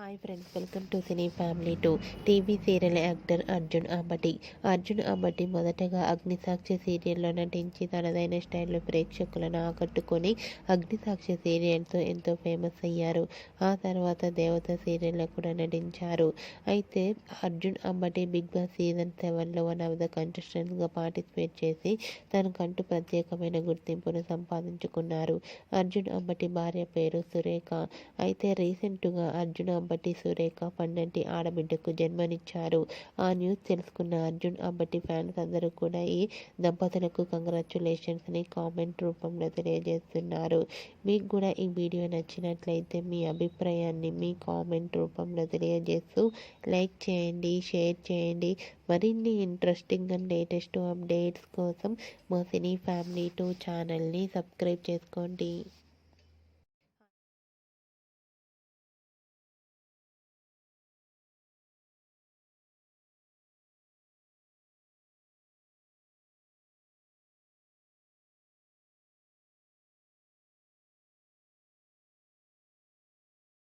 Hi friends welcome to cine family two TV serial actor Arjun Ambati Arjun Ambati మొదటగా అగ్నిసాక్షి సీరియల్లో నటించి తనదైన స్టైల్లో ప్రేక్షకులను ఆకట్టుకొని అగ్నిసాక్షి సీరియల్తో ఎంతో ఫేమస్ అయ్యారు. ఆ తర్వాత దేవత సీరియల్లో కూడా నటించారు. అయితే Arjun Ambati Big Boss season సెవెన్లో వన్ ఆఫ్ ద కంటెస్టెంట్స్గా పార్టిసిపేట్ చేసి తనకంటూ ప్రత్యేకమైన గుర్తింపును సంపాదించుకున్నారు. అర్జున్ అంబటి భార్య పేరు సురేఖ. అయితే రీసెంట్గా అర్జున్ అబ్బటి సురేఖ పండంటి ఆడబిడ్డకు జన్మనిచ్చారు. ఆ న్యూస్ తెలుసుకున్న అర్జున్ అబ్బటి ఫ్యాన్స్ అందరూ కూడా ఈ దంపతులకు కంగ్రాచులేషన్స్ని కామెంట్ రూపంలో తెలియజేస్తున్నారు. మీకు కూడా ఈ వీడియో నచ్చినట్లయితే మీ అభిప్రాయాన్ని మీ కామెంట్ రూపంలో తెలియజేస్తూ లైక్ చేయండి షేర్ చేయండి. మరిన్ని ఇంట్రెస్టింగ్ అండ్ లేటెస్ట్ అప్డేట్స్ కోసం మా సినీ ఫ్యామిలీ టూ ఛానల్ని సబ్స్క్రైబ్ చేసుకోండి.